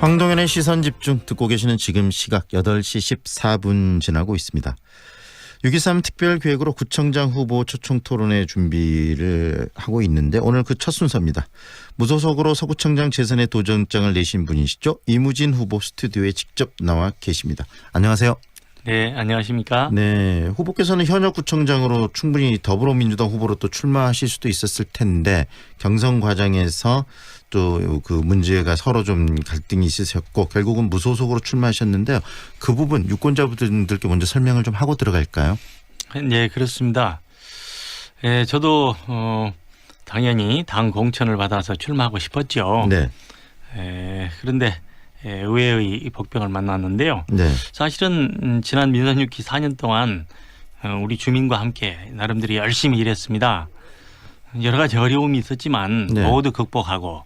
황동현의 시선 집중 듣고 계시는 지금 시각 8시 14분 지나고 있습니다. 6.23 특별기획으로 구청장 후보 초청 토론회 준비를 하고 있는데 오늘 그 첫 순서입니다. 무소속으로 서구청장 재선에 도전장을 내신 분이시죠. 이무진 후보 스튜디오에 직접 나와 계십니다. 안녕하세요. 네, 안녕하십니까? 네, 후보께서는 현역 구청장으로 충분히 더불어민주당 후보로 또 출마하실 수도 있었을 텐데 경선 과정에서 또 그 문제가 서로 좀 갈등이 있으셨고 결국은 무소속으로 출마하셨는데요. 그 부분 유권자분들께 먼저 설명을 좀 하고 들어갈까요? 네, 그렇습니다. 예, 저도 어, 당연히 당 공천을 받아서 출마하고 싶었죠. 네, 예, 그런데 예, 의회의 복병을 만났는데요. 네, 사실은 음, 지난 민선 6기 4년 동안 어, 우리 주민과 함께 나름대로 열심히 일했습니다. 여러 가지 어려움이 있었지만 네. 모두 극복하고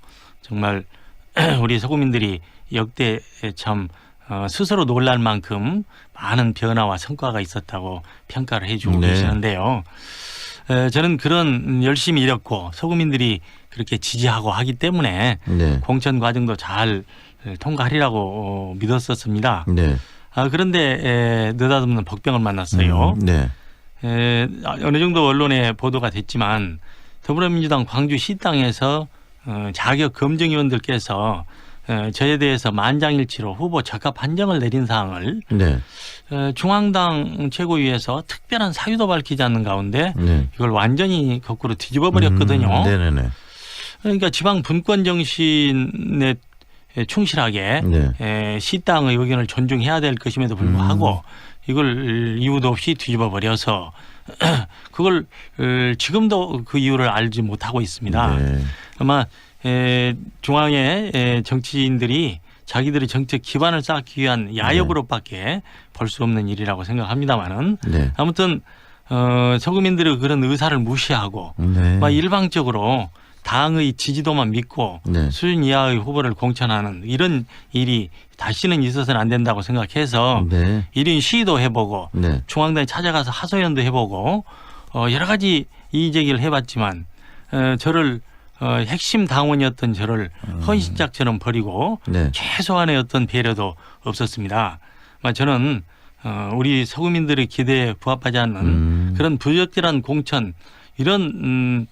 정말 우리 서구민들이 역대 참 어, 스스로 놀랄 만큼 많은 변화와 성과가 있었다고 평가를 해주고 네. 계시는데요. 에, 저는 그런 열심히 일했고 서구민들이 그렇게 지지하고 하기 때문에 네, 공천 과정도 잘 통과하리라고 어, 믿었었습니다. 네, 아, 그런데 에, 느닷없는 복병을 만났어요. 음, 네, 에, 아, 어느 정도 언론에 보도가 됐지만 더불어민주당 광주시 땅에서 어, 자격 검증위원들께서 어, 저에 대해서 만장일치로 후보 적합 판정을 내린 사항을 네, 어, 중앙당 최고위에서 특별한 사유도 밝히지 않는 가운데 네. 이걸 완전히 거꾸로 뒤집어 버렸거든요. 음. 그러니까 지방 분권 정신에 충실하게 네. 에, 시 땅의 의견을 존중해야 될 것임에도 불구하고 이걸 이유도 없이 뒤집어 버려서 그걸 어, 지금도 그 이유를 알지 못하고 있습니다. 네. 아마 에, 중앙의 에, 정치인들이 자기들의 정책 기반을 쌓기 위한 야협으로밖에 볼수 없는 일이라고 생각합니다만은 네. 아무튼 어, 서구민들의 그런 의사를 무시하고 네. 막 일방적으로 당의 지지도만 믿고 네. 수준 이하의 후보를 공천하는 이런 일이 다시는 있어서는 안 된다고 생각해서 네. 1인 시위도 해보고 네. 중앙당에 찾아가서 하소연도 해보고 어, 여러 가지 이의 제기를 해봤지만 어, 저를 어, 핵심 당원이었던 저를 헌신짝처럼 버리고 네. 최소한의 어떤 배려도 없었습니다. 마, 저는 어, 우리 서구민들의 기대에 부합하지 않는 음. 그런 부적절한 공천 이런 음,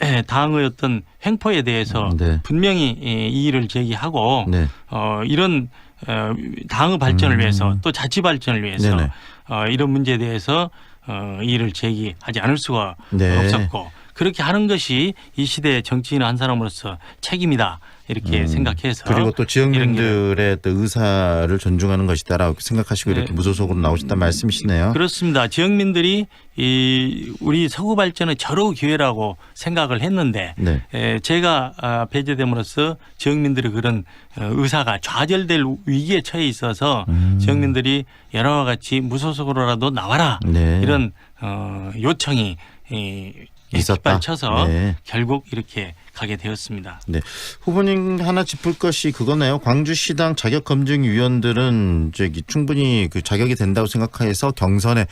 에, 당의 어떤 횡포에 대해서 네. 분명히 예, 이의를 제기하고 네. 어, 이런 어, 당의 발전을 음. 위해서 또 자치 발전을 위해서 네네. 어, 이런 문제에 대해서 어, 이의를 제기하지 않을 수가 네. 없었고 그렇게 하는 것이 이 시대의 정치인 한 사람으로서 책임이다 이렇게 음. 생각해서 그리고 또 지역민들의 또 의사를 존중하는 것이다라고 생각하시고 이렇게 네. 무소속으로 나오셨다는 말씀이시네요. 그렇습니다. 지역민들이 이 우리 서구 발전의 절호 기회라고 생각을 했는데 네. 에, 제가 아, 배제됨으로써 지역민들의 그런 어, 의사가 좌절될 위기에 처해 있어서 음. 지역민들이 여러와 같이 무소속으로라도 나와라 네. 이런 어, 요청이 이, 있었다. 깃발쳐서 네. 결국 이렇게 가게 되었습니다. 네. 후보님 하나 짚을 것이 그거네요. 광주시당 자격검증위원들은 저기 충분히 그 자격이 된다고 생각해서 경선에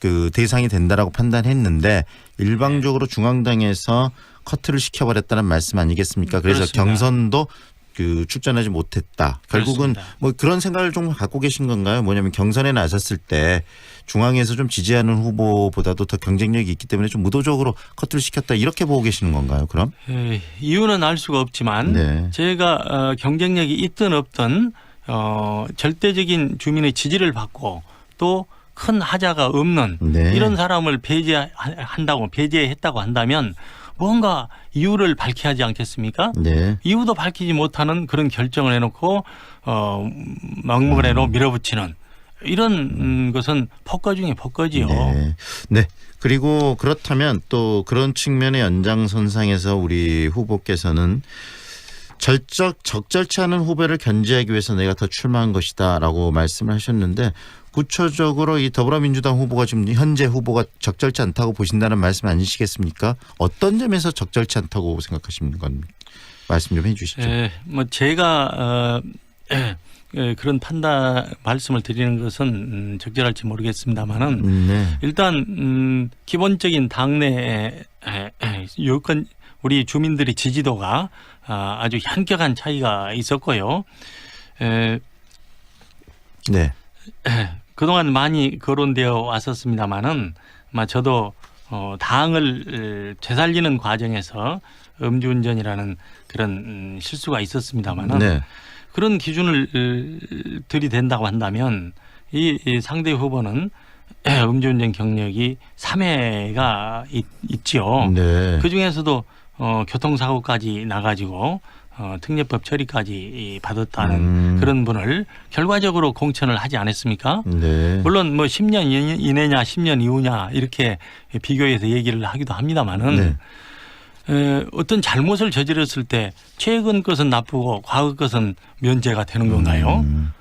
그 대상이 된다라고 판단했는데 일방적으로 중앙당에서 커트를 시켜버렸다는 말씀 아니겠습니까? 그래서 그렇습니다. 경선도 그 출전하지 못했다. 결국은 그렇습니다. 뭐 그런 생각을 좀 갖고 계신 건가요? 뭐냐면 경선에 나섰을 때 중앙에서 좀 지지하는 후보보다도 더 경쟁력이 있기 때문에 좀 무도적으로 커트를 시켰다 이렇게 보고 계시는 건가요? 그럼? 에, 이유는 알 수가 없지만 네. 제가 어, 경쟁력이 있든 없든 어, 절대적인 주민의 지지를 받고 또 큰 하자가 없는 네. 이런 사람을 배제한다고 배제했다고 한다면 뭔가 이유를 밝혀야 하지 않겠습니까? 네. 이유도 밝히지 못하는 그런 결정을 해놓고 어, 막무가내로 밀어붙이는 이런 음, 것은 폭거 중에 폭거지요. 네. 네. 그리고 그렇다면 또 그런 측면의 연장선상에서 우리 후보께서는 절적 적절치 않은 후보를 견제하기 위해서 내가 더 출마한 것이다라고 말씀을 하셨는데 구체적으로 이 더불어민주당 후보가 지금 현재 후보가 적절치 않다고 보신다는 말씀 아니시겠습니까? 어떤 점에서 적절치 않다고 생각하시는 건 말씀 좀 해주시죠. 예, 뭐 제가 어, 예, 그런 판단 말씀을 드리는 것은 음, 적절할지 모르겠습니다만은 음, 네. 일단 음, 기본적인 당내 요건 우리 주민들의 지지도가 아, 아주 현격한 차이가 있었고요. 에, 네. 그동안 많이 거론되어 왔었습니다마는 아마 저도 어, 당을 에, 되살리는 과정에서 음주운전이라는 그런 음, 실수가 있었습니다마는 네. 그런 기준을 어, 들이댄다고 한다면 이, 이 상대 후보는 음주운전 경력이 3회가 있, 있지요. 네. 그 중에서도 어, 교통사고까지 나가지고 어, 특례법 처리까지 이 받았다는 음. 그런 분을 결과적으로 공천을 하지 않았습니까? 네. 물론 뭐 10년 이- 이내냐 10년 이후냐 이렇게 비교해서 얘기를 하기도 합니다마는 네. 에, 어떤 잘못을 저질렀을 때 최근 것은 나쁘고 과거 것은 면제가 되는 건가요? 음.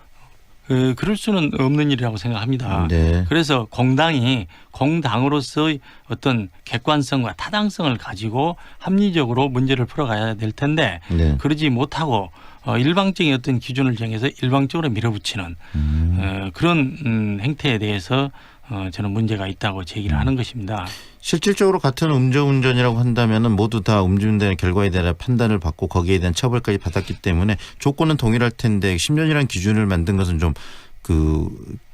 에, 그럴 수는 없는 일이라고 생각합니다. 네. 그래서 공당이 공당으로서의 어떤 객관성과 타당성을 가지고 합리적으로 문제를 풀어가야 될 텐데 네. 그러지 못하고 어, 일방적인 어떤 기준을 정해서 일방적으로 밀어붙이는 음. 어, 그런 음, 행태에 대해서 어, 저는 문제가 있다고 제기를 하는 것입니다. 실질적으로 같은 음주운전이라고 한다면 은 모두 다 음주운전의 결과에 대한 판단을 받고 거기에 대한 처벌까지 받았기 때문에 조건은 동일할 텐데 10년이라는 기준을 만든 것은 좀 그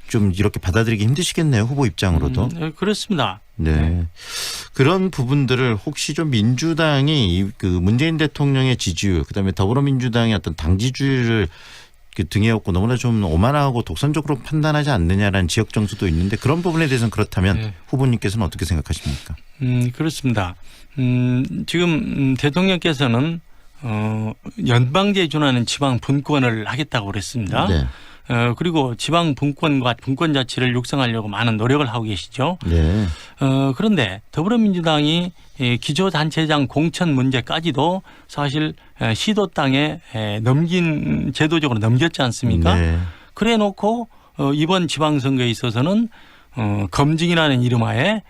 좀 이렇게 받아들이기 힘드시겠네요 후보 입장으로도. 음, 네, 그렇습니다. 네. 그런 부분들을 혹시 좀 민주당이 이그 문재인 대통령의 지지율, 그다음에 더불어민주당의 어떤 당 지지율을 그 등에 업고 너무나 좀 오만하고 독선적으로 판단하지 않느냐라는 지역 정수도 있는데 그런 부분에 대해서는 그렇다면 네. 후보님께서는 어떻게 생각하십니까? 음, 그렇습니다. 음, 지금 음, 대통령께서는 어, 연방제에 준하는 지방 분권을 하겠다고 그랬습니다. 네. 어, 그리고 지방 분권과 분권 자치를 육성하려고 많은 노력을 하고 계시죠. 네. 어, 그런데 더불어민주당이 이 기초단체장 공천 문제까지도 사실 에, 시도 땅에 에, 넘긴 제도적으로 넘겼지 않습니까? 네. 그래 놓고 어, 이번 지방선거에 있어서는 어, 검증이라는 이름하에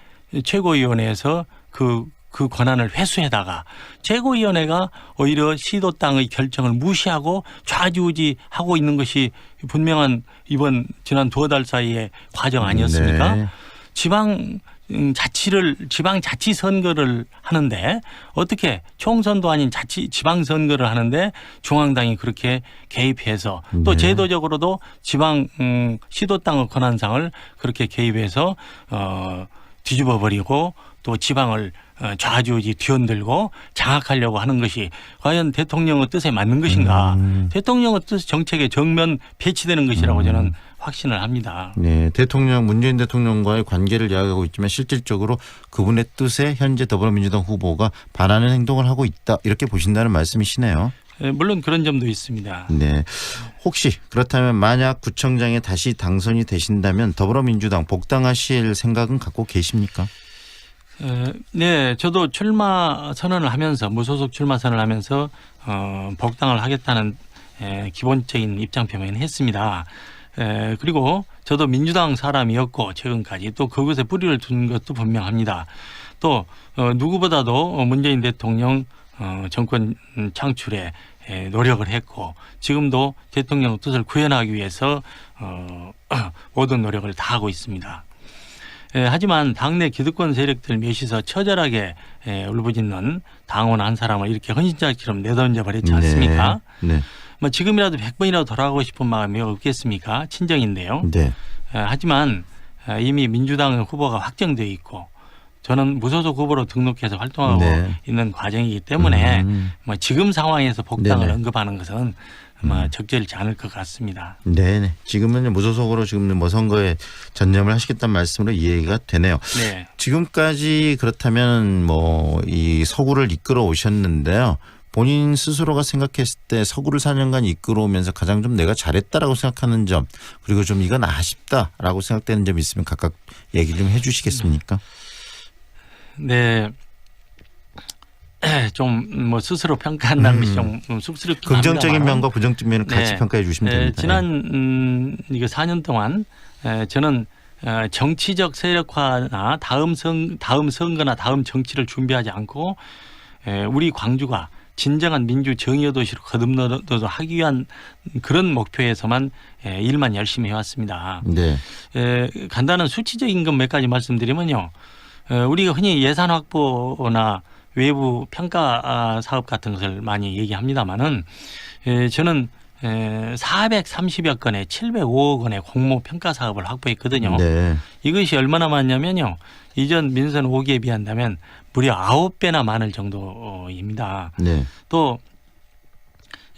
최고위원회에서 그, 그 권한을 회수해다가 최고위원회가 오히려 시도 땅의 결정을 무시하고 좌지우지하고 있는 것이 분명한 이번 지난 두어 달 사이의 과정 아니었습니까? 네. 지방 음, 자치를 지방 자치 선거를 하는데 어떻게 총선도 아닌 자치 지방 선거를 하는데 중앙당이 그렇게 개입해서 또 네. 제도적으로도 지방 음, 시도 땅의 권한상을 그렇게 개입해서 어 뒤집어 버리고 또 지방을 어, 좌지우지 뒤흔들고 장악하려고 하는 것이 과연 대통령의 뜻에 맞는 것인가? 음. 대통령의 뜻 정책에 정면 배치되는 것이라고 저는 확신을 합니다. 네, 대통령 문재인 대통령과의 관계를 이야기하고 있지만 실질적으로 그분의 뜻에 현재 더불어민주당 후보가 반하는 행동을 하고 있다 이렇게 보신다는 말씀이시네요. 예, 물론 그런 점도 있습니다. 네. 혹시 그렇다면 만약 구청장에 다시 당선이 되신다면 더불어민주당 복당하실 생각은 갖고 계십니까? 에, 네, 저도 출마 선언을 하면서 무소속 출마 선언을 하면서 어, 복당을 하겠다는 에, 기본적인 입장 표명을 했습니다. 에, 그리고 저도 민주당 사람이었고 최근까지 또 그것에 뿌리를 둔 것도 분명합니다. 또 어, 누구보다도 문재인 대통령 어, 정권 창출에 에, 노력을 했고 지금도 대통령 뜻을 구현하기 위해서 어, 모든 노력을 다하고 있습니다. 예, 하지만 당내 기득권 세력들 몇이서 처절하게 예, 울부짖는 당원 한 사람을 이렇게 헌신자처럼 내던져 버렸지 않습니까? 네. 네. 뭐 지금이라도 100번이라도 돌아가고 싶은 마음이 없겠습니까? 친정인데요. 네. 예, 하지만 예, 이미 민주당 후보가 확정돼 있고 저는 무소속 후보로 등록해서 활동하고 네. 있는 과정이기 때문에 음. 뭐 지금 상황에서 복당을 네네. 음. 언급하는 것은 아마 적절치 않을 것 같습니다. 네네. 지금은 무소속으로 지금 뭐 선거에 전념을 하시겠다는 말씀으로 이해가 되네요. 네. 지금까지 그렇다면 뭐 이 서구를 이끌어 오셨는데요. 본인 스스로가 생각했을 때 서구를 4년간 이끌어 오면서 가장 좀 내가 잘했다라고 생각하는 점 그리고 좀 이건 아쉽다라고 생각되는 점 있으면 각각 얘기 좀 해주시겠습니까? 네. 좀 뭐 스스로 평가한다는 것이 좀 쑥스럽긴 긍정적인 합니다만. 면과 부정적인 면을 같이 네. 평가해 주시면 에, 됩니다. 지난 음, 이거 4년 동안 에, 저는 어, 정치적 세력화나 다음 선 다음 선거나 다음 정치를 준비하지 않고 에, 우리 광주가 진정한 민주 정의의 도시로 거듭나도 하기 위한 그런 목표에서만 에, 일만 열심히 해왔습니다. 네. 에, 간단한 수치적인 것 몇 가지 말씀드리면요. 에, 우리가 흔히 예산 확보나 외부 평가 아, 사업 같은 것을 많이 얘기합니다마는 에, 저는 에, 430여 건의 705억 원의 공모 평가 사업을 확보했거든요. 네. 이것이 얼마나 많냐면요. 이전 민선 5기에 비한다면 무려 9배나 많을 정도입니다. 네. 또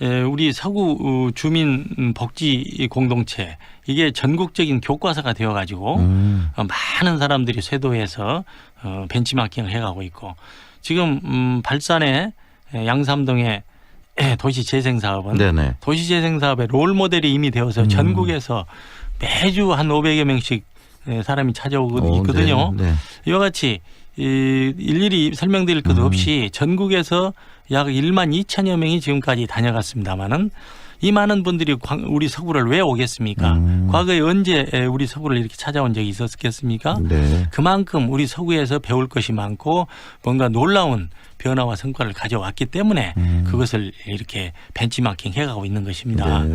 에, 우리 서구 어, 주민 복지 공동체 이게 전국적인 교과서가 되어 가지고 음. 어, 많은 사람들이 쇄도해서 어, 벤치마킹을 해 가고 있고 지금 음, 발산의 에, 양삼동의 에, 도시 재생 사업은 네네. 도시 재생 사업의 롤 모델이 이미 되어서 음. 전국에서 매주 한 500여 명씩 에, 사람이 찾아오거든요. 어, 네. 네. 이와 같이 이 일일이 설명드릴 것도 음. 없이 전국에서 약 1만 2천여 명이 지금까지 다녀갔습니다마는 이 많은 분들이 광- 우리 서구를 왜 오겠습니까? 음. 과거에 언제 에, 우리 서구를 이렇게 찾아온 적이 있었겠습니까? 네. 그만큼 우리 서구에서 배울 것이 많고 뭔가 놀라운 변화와 성과를 가져왔기 때문에 음. 그것을 이렇게 벤치마킹 해가고 있는 것입니다. 네.